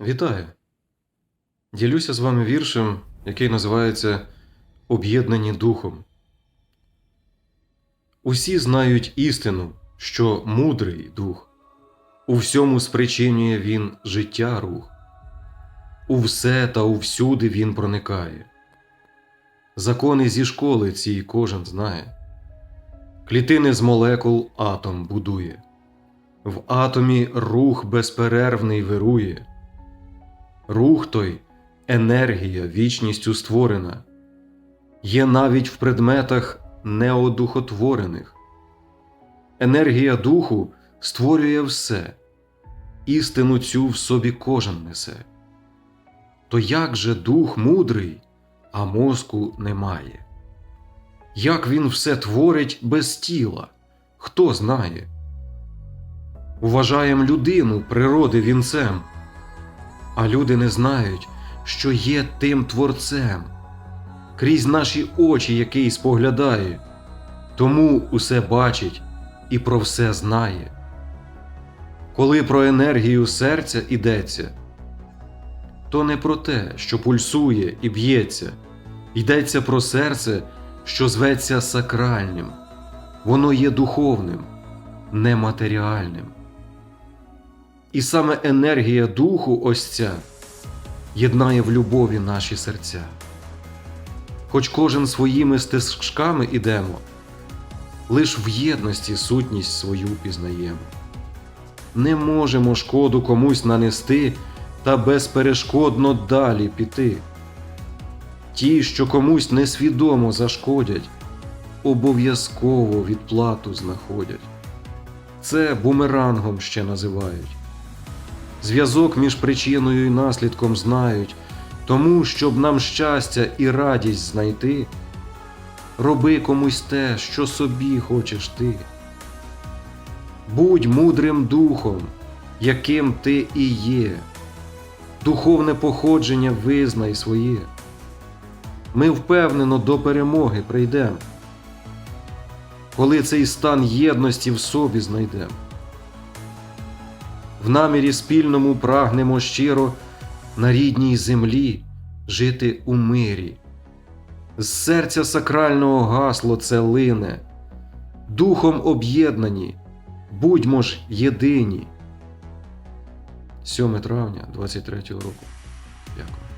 Вітаю! Ділюся з вами віршем, який називається Об'єднані духом. Усі знають істину, що мудрий дух, у всьому спричинює він життя рух, у все та увсюди він проникає. Закони зі школи цій кожен знає. Клітини з молекул атом будує, в атомі рух безперервний вирує. Рух той енергія вічністю створена, є навіть в предметах неодухотворених. Енергія духу створює все, істину цю в собі кожен несе. То як же дух мудрий, а мозку немає? Як він все творить без тіла, хто знає? Уважаєм людину природи вінцем. А люди не знають, що є тим творцем, крізь наші очі, який споглядає, тому усе бачить і про все знає. Коли про енергію серця ідеться, то не про те, що пульсує і б'ється, йдеться про серце, що зветься сакральним, воно є духовним, нематеріальним. І саме енергія духу ось ця єднає в любові наші серця. Хоч кожен своїми стежками ідемо, лиш в єдності сутність свою пізнаємо. Не можемо шкоду комусь нанести та безперешкодно далі піти. Ті, що комусь несвідомо зашкодять, обов'язково відплату знаходять. Це бумерангом ще називають. Зв'язок між причиною і наслідком знають, тому, щоб нам щастя і радість знайти, роби комусь те, що собі хочеш ти. Будь мудрим духом, яким ти і є, духовне походження визнай своє. Ми впевнено до перемоги прийдемо, коли цей стан єдності в собі знайдемо. В намірі спільному прагнемо щиро на рідній землі жити у мирі. З серця сакрального гасло це лине, духом об'єднані, будьмо ж єдині. 7 травня 23 року. Дякую.